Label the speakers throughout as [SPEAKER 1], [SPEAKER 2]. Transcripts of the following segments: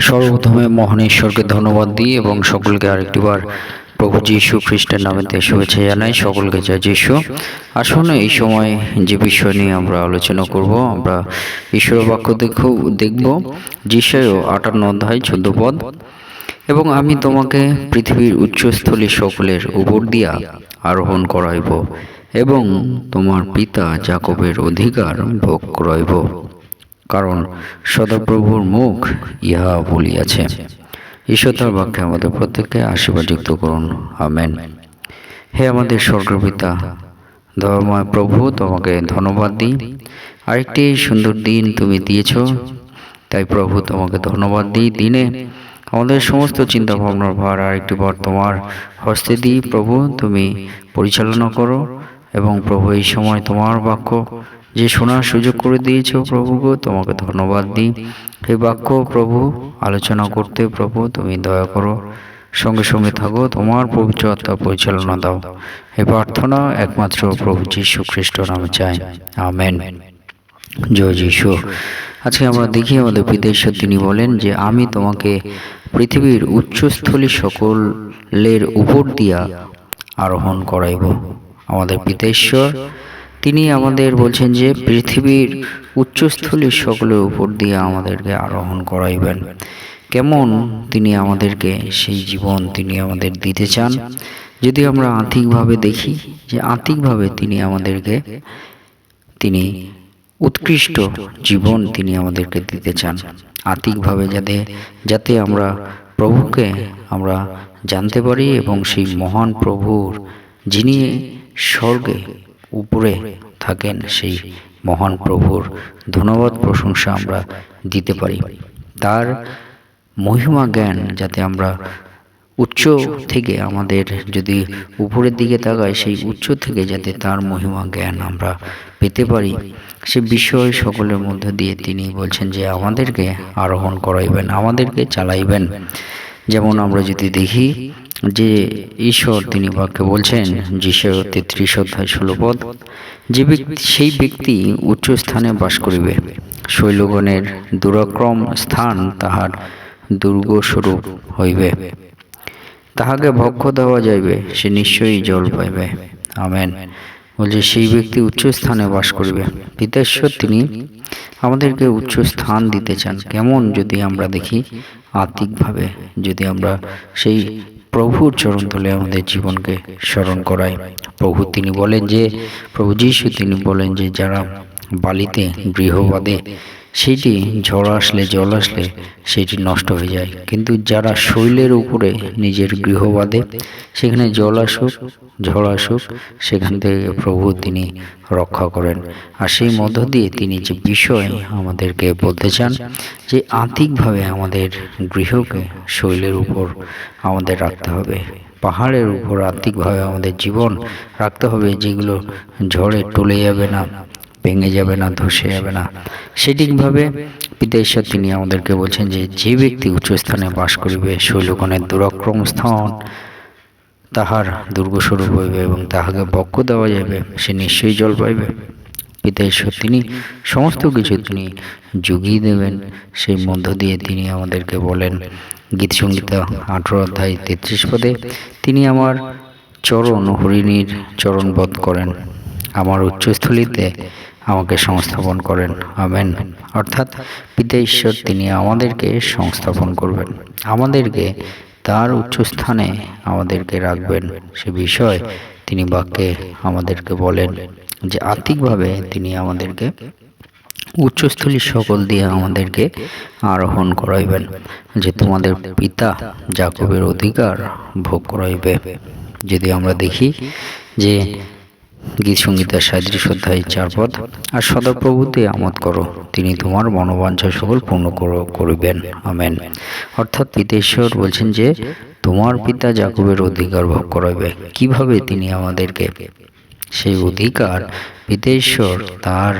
[SPEAKER 1] সর্বপ্রথমে মহান ঈশ্বরকে ধন্যবাদ দিই এবং সকলকে আরেকটিবার প্রভু যীশু খ্রিস্টের নামেতে শুভেচ্ছা জানাই। সকলকে জয় যীশু। আসুন এই সময় যে বিষয় নিয়ে আমরা আলোচনা করব, আমরা ঈশ্বর বাক্য দেখ দেখব। যিশয় আটান্ন অধ্যায় চোদ্দ পদ। এবং আমি তোমাকে পৃথিবীর উচ্চস্থলী সকলের উপর দিয়া আরোহণ করাইব এবং তোমার পিতা জাকবের অধিকার ভোগ করাইব। কারণ সদাপ্রভুর মুখ ইহা বলিয়াছে। ঈশ্বর তার বাক্যে আমাদের প্রত্যেককে আশীর্বাদযুক্ত করুন। আমেন। হে আমাদের স্বর্গপিতা ধর্মময় প্রভু তোমাকে ধন্যবাদ দিই। আরেকটি সুন্দর দিন তুমি দিয়েছ। তাই প্রভু তোমাকে ধন্যবাদ দিই। দিনে আমাদের সমস্ত চিন্তা ভাবনার ভার আরেকটি বার তোমার হস্তে দিই। প্রভু তুমি পরিচালনা করো এবং প্রভু এই সময় তোমার বাক্য যে শোনার সুযোগ করে দিয়েছ প্রভু তোমাকে ধন্যবাদ দিই। এই বাক্য প্রভু, আলোচনা করতে প্রভু, তুমি দয়া করো। সঙ্গে সঙ্গে থাকো, তোমার পবিত্র আত্মা পরিচালনা দাও। এই প্রার্থনা, একমাত্র প্রভু যীশু খ্রিস্ট নামে চাই। আমেন। জয় যীশু। আজকে আমরা দেখি আমাদের বিদেশ্বর তিনি বলেন যে, আমি তোমাকে পৃথিবীর উচ্চস্থলী সকলের উপর দিয়া আরোহণ করাইব। আমাদের পিতেশ্বর তিনি আমাদের বলছেন যে, পৃথিবীর উচ্চস্থলীর সকলের উপর দিয়ে আমাদেরকে আরোহণ করাইবেন। কেমন তিনি আমাদেরকে সেই জীবন তিনি আমাদের দিতে চান? যদি আমরা আর্থিকভাবে দেখি যে, আর্থিকভাবে তিনি আমাদেরকে, তিনি উৎকৃষ্ট জীবন তিনি আমাদেরকে দিতে চান। আর্থিকভাবে যাতে যাতে আমরা প্রভুকে আমরা জানতে পারি এবং সেই মহান প্রভুর যিনি স্বর্গে উপরে থাকেন সেই মহান প্রভুর ধন্যবাদ প্রশংসা আমরা দিতে পারি। তার মহিমা জ্ঞান যাতে আমরা উচ্চ থেকে আমাদের যদি উপরের দিকে তাকাই, সেই উচ্চ থেকে যাতে তার মহিমা জ্ঞান আমরা পেতে পারি, সে বিষয় সকলের মধ্যে দিয়ে তিনি বলছেন যে আমাদেরকে আরোহণ করাইবেন, আমাদেরকে চালাইবেন। যেমন আমরা যদি দেখি যে ঈশ্বর তিনি বাক্যে বলছেন যিশয় তেত্রিশ অধ্যায় ষোলো পদ, যে ব্যক্তি সেই ব্যক্তি উচ্চ স্থানে বাস করিবে। শৈলগণের দুরাক্রম স্থান তাহার দুর্গস্বরূপ হইবে। তাহাকে ভক্ষ দেওয়া যাইবে, সে নিশ্চয়ই জল পাইবে। আমেন। বলছে, সেই ব্যক্তি উচ্চ স্থানে বাস করিবে। পিতেশ্বর তিনি আমাদেরকে উচ্চ স্থান দিতে চান। কেমন যদি আমরা দেখি, আত্মিকভাবে যদি আমরা সেই প্রভুর চরণ তুলে আমাদের জীবনকে স্মরণ করাই প্রভু তিনি বলেন যে, প্রভু যীশু তিনি বলেন যে, যারা বালিতে গৃহবাদে সেটি ঝড় আসলে জল আসলে সেটি নষ্ট হয়ে যায়। কিন্তু যারা শৈলের উপরে নিজের গৃহবাদে সেখানে জল আসুক ঝড় আসুক সেখান থেকে প্রভু তিনি রক্ষা করেন। আর সেই মধ্য দিয়ে তিনি যে বিষয় আমাদেরকে বলতে চান যে আর্থিকভাবে আমাদের গৃহকে শৈলের উপর আমাদের রাখতে হবে। পাহাড়ের উপর আর্থিকভাবে আমাদের জীবন রাখতে হবে যেগুলো ঝড়ে টলে যাবে না। ভেঙে যাবে না, ধসে যাবে না। সেটিকভাবে পিতাশ্বর তিনি আমাদেরকে বলছেন যে যে ব্যক্তি উচ্চস্থানে বাস করিবে শৈলগণের দুরাক্রম স্থান তাহার দুর্গস্বরূপ হইবে এবং তাহাকে বক্ষ দেওয়া যাবে সে নিশ্চয়ই জল পাইবে। পিতা ঈশ্বর তিনি সমস্ত কিছু তিনি জুগিয়ে দেবেন। সেই মধ্য দিয়ে তিনি আমাদেরকে বলেন গীত সঙ্গীতা আঠেরো অধ্যায় তেত্রিশ পদে, তিনি আমার চরণ হরিণীর চরণবধ করেন। আমার উচ্চস্থলিতে আমাকে সংস্থাপন করেন। আমেন। অর্থাৎ পিতা ঈশ্বর, তিনি আমাদেরকে সংস্থাপন করবেন। আমাদেরকে তার উচ্চস্থানে আমাদেরকে রাখবেন। সে বিষয় তিনি বাক্যে আমাদেরকে বলেন যে আর্থিকভাবে তিনি আমাদেরকে উচ্চস্থলী সকল দিয়ে আমাদেরকে আরোহণ করাইবেন, যে তোমাদের পিতা জাকবের অধিকার ভোগ করাইবে। যদি আমরা দেখি যে গীত সঙ্গীতার সাদৃশ অধ্যায় চার পদ, আর সদাপ্রভুতে আমোদ করো, তিনি তোমার মনোবাঞ্ছা সকল পূর্ণ করো, করিবেন। আমেন। অর্থাৎ পিতেশ্বর বলছেন যে, তোমার পিতা জাকবের অধিকার ভোগ করাবে কীভাবে তিনি আমাদেরকে সেই অধিকার? পিতেশ্বর তার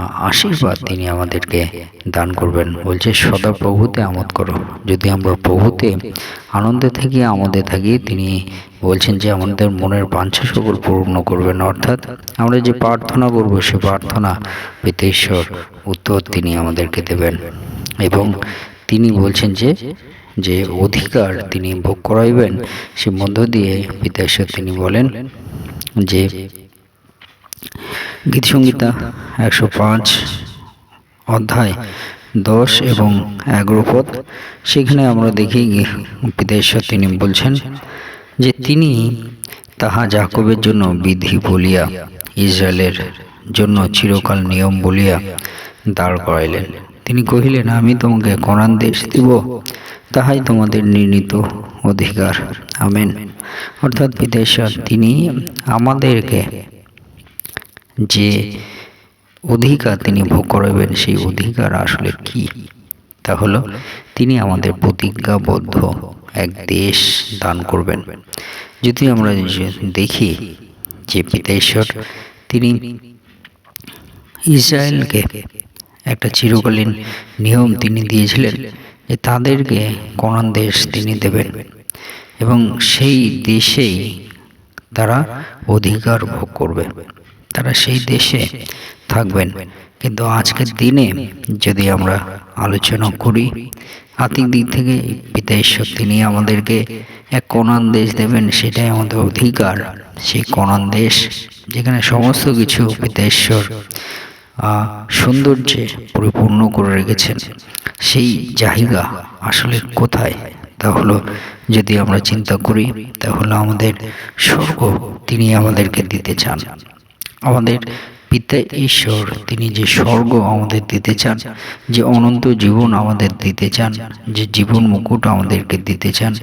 [SPEAKER 1] আশীর্বাদ তিনি আমাদেরকে দান করবেন। বলছে, সদা প্রভুতে আমোদ করো। যদি আমরা প্রভুতে আনন্দে থাকি, আমোদে থাকি, তিনি বলছেন যে, আমাদের মনের বাঞ্ছা সকল পূর্ণ করবেন অর্থাৎ আমরা যে প্রার্থনা করব, সে প্রার্থনা পিতেশ্বর উত্তর তিনি আমাদেরকে দেবেন। এবং তিনি বলছেন যে যে অধিকার তিনি ভোগ করাইবেন, সে মধ্য দিয়ে পিতা তিনি বলেন যে গীতসংগীতা একশো পাঁচ, অধ্যায় দশ এবং পদ সেখানে আমরা দেখি পিতা তিনি বলছেন যে তিনি তাহা জাকবের জন্য বিধি বলিয়া, ইসরায়েলের জন্য চিরকাল নিয়ম বলিয়া দাঁড় করাইলেন। তিনি কহিলেন, আমি তোমাকে কোরআন দেশ দিব, তাহাই তোমাদের নির্ণীত অধিকার। আমেন। অর্থাৎ বিদেশ্বর তিনি আমাদেরকে যে অধিকার তিনি ভোগ করাবেন সেই অধিকার আসলে কি? তা হলো, তিনি আমাদের প্রতিজ্ঞাবদ্ধ এক দেশ দান করবেন। যদি আমরা দেখি যে পিতেশ্বর তিনি ইসরায়েলকে একটা চিরকালীন নিয়ম তিনি দিয়েছিলেন যে তাদেরকে কোরআন দেশ তিনি দেবেন এবং সেই দেশেই তারা অধিকার ভোগ করবে। তারা সেই দেশে থাকবেন। কিন্তু আজকের দিনে যদি আমরা আলোচনা করি, আর্থিক দিক থেকে পিতা ঈশ্বর তিনি আমাদেরকে এক কোনান দেশ দেবেন, সেটাই আমাদের অধিকার। সেই কোনান দেশ যেখানে সমস্ত কিছু পিতা ঈশ্বর সৌন্দর্যে পরিপূর্ণ করে রেখেছেন, সেই জায়গা আসলে কোথায়? তা হলো যদি আমরা চিন্তা করি, তাহলে আমাদের স্বর্গ তিনি আমাদেরকে দিতে চান। আমাদের পিতা ঈশ্বর, তিনি যে স্বর্গ আমাদের দিতে চান, যে অনন্ত জীবন আমাদের দিতে চান, যে জীবন মুকুট আমাদেরকে দিতে চান,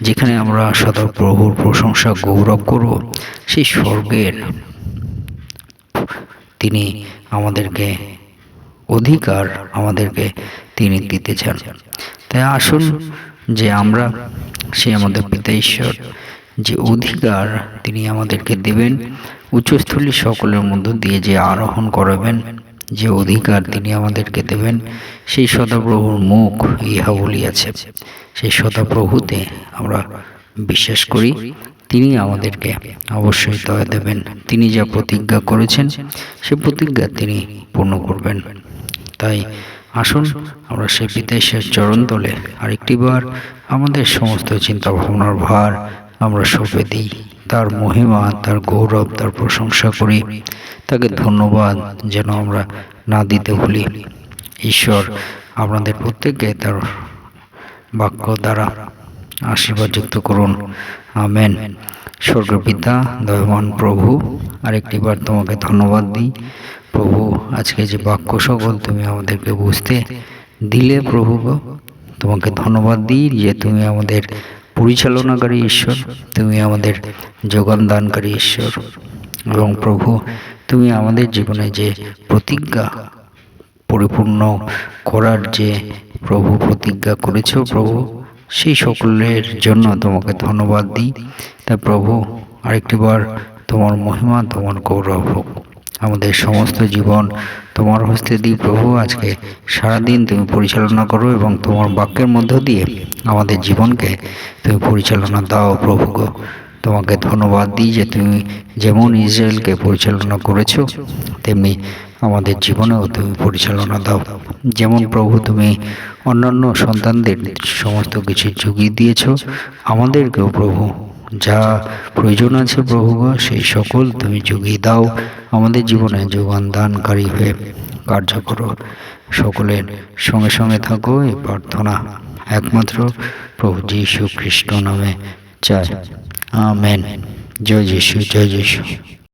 [SPEAKER 1] যেখানে আমরা সদা প্রভুর প্রশংসা গৌরব করব, সেই স্বর্গের তিনি আমাদেরকে অধিকার আমাদেরকে তিনি দিতে চান। তাই আসুন যে আমরা সে আমাদের পিতা ঈশ্বর, যে অধিকার তিনি আমাদেরকে দেবেন উচ্চস্থলী সকলের মধ্য দিয়ে যে আরোহণ করাবেন, যে অধিকার তিনি আমাদেরকে দেবেন, সেই সদাপ্রভুর মুখ ইহা বলিয়াছে। সেই সদাপ্রভুতে আমরা বিশ্বাস করি, তিনি আমাদেরকে অবশ্যই দয়া দেবেন। তিনি যা প্রতিজ্ঞা করেছেন, সে প্রতিজ্ঞা তিনি পূর্ণ করবেন। তাই আসুন, আমরা সে চরণ তলে আরেকটিবার আমাদের সমস্ত চিন্তা ভাবনার ভার আমরা সঁপে দিই। তার মহিমা, তার গৌরব, তার প্রশংসা করি। তাকে ধন্যবাদ যেন আমরা না দিতে ভুলি। ঈশ্বর, আপনাদের প্রত্যেককে তার বাক্য দ্বারা আশীর্বাদ যুক্ত করুন। আমেন। স্বর্গপিতা দয়মান প্রভু আরেকটিবার তোমাকে ধন্যবাদ দিই। প্রভু, আজকে যে বাক্য সকল তুমি আমাদেরকে বুঝতে দিলে প্রভু তোমাকে ধন্যবাদ দিই যে তুমি আমাদের পরিচালনাকারী ঈশ্বর, তুমি আমাদের যোগান দানকারী ঈশ্বর। এবং প্রভু, তুমি আমাদের জীবনে যে প্রতিজ্ঞা পরিপূর্ণ করার যে প্রভু প্রতিজ্ঞা করেছ প্রভু, সেই সকলের জন্য তোমাকে ধন্যবাদ দিই। তা প্রভু আরেকটিবার তোমার মহিমা, তোমার গৌরব হোক। আমাদের সমস্ত জীবন তোমার হস্তে দিই প্রভু। আজকে সারাদিন তুমি পরিচালনা করো এবং তোমার বাক্যের মধ্য দিয়ে আমাদের জীবনকে তুমি পরিচালনা দাও প্রভু গো। তোমাকে ধন্যবাদ দিই যে তুমি যেমন ইসরায়েলকে পরিচালনা করেছ, তেমনি আমাদের জীবনেও তুমি পরিচালনা দাও। যেমন প্রভু তুমি অন্যান্য সন্তানদের সমস্ত কিছু যুগিয়ে দিয়েছ, আমাদেরকেও প্রভু যা প্রয়োজন আছে প্রভু সেই সকল তুমি যোগিয়ে দাও। আমাদের জীবনে যোগান দানকারী হয়ে কার্য করো। সকলের সঙ্গে সঙ্গে থাকো, এই প্রার্থনা একমাত্র প্রভু যীশু খ্রিস্ট নামে চায় আমেন। জয় যীশু জয় যীশু।